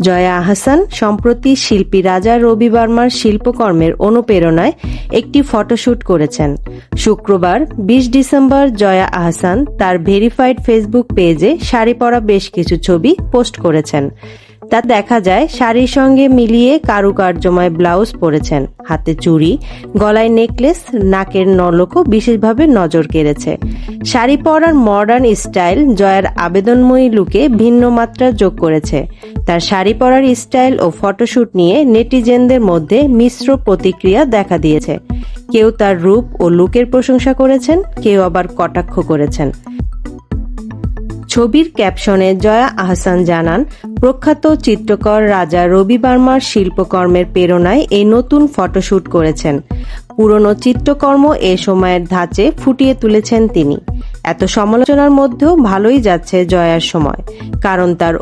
জয়া আহসান সম্প্রতি শিল্পী রাজা রবি বর্মার শিল্পকর্মের অনুপ্রেরণায় একটি ফটোশ্যুট করেছেন। শুক্রবার, বিশ ডিসেম্বর, জয়া আহসান তার ভেরিফাইড ফেসবুক পেজে শাড়ি পরা বেশ কিছু ছবি পোস্ট করেছেন। তা দেখা যায় শাড়ির সঙ্গে মিলিয়ে কারুকার্যময় ব্লাউজ পরেছেন। হাতে চুড়ি, গলায় নেকলেস, নাকের নলকও বিশেষভাবে নজর কেড়েছে। শাড়ি পরার মডার্ন স্টাইল জয়ার আবেদনময়ী লুকে ভিন্ন মাত্রা যোগ করেছে। তার শাড়ি পরার স্টাইল ও ফটোশ্যুট নিয়ে নেটিজেনদের মধ্যে মিশ্র প্রতিক্রিয়া দেখা দিয়েছে। কেউ তার রূপ ও লুকের প্রশংসা করেছেন, কেউ আবার কটাক্ষ করেছেন। ছবির ক্যাপশনে জয়া আহসান জানান, প্রখ্যাত চিত্রকর রাজা রবি বার্মার শিল্পকর্মের প্রেরণায় এই নতুন ফটোশ্যুট করেছেন। পুরনো চিত্রকর্ম এ সময়ের ধাঁচে ফুটিয়ে তুলেছেন তিনি। এত সমালোচনার মধ্যেও ভালোই যাচ্ছে জয়ার সময়, কারণ তার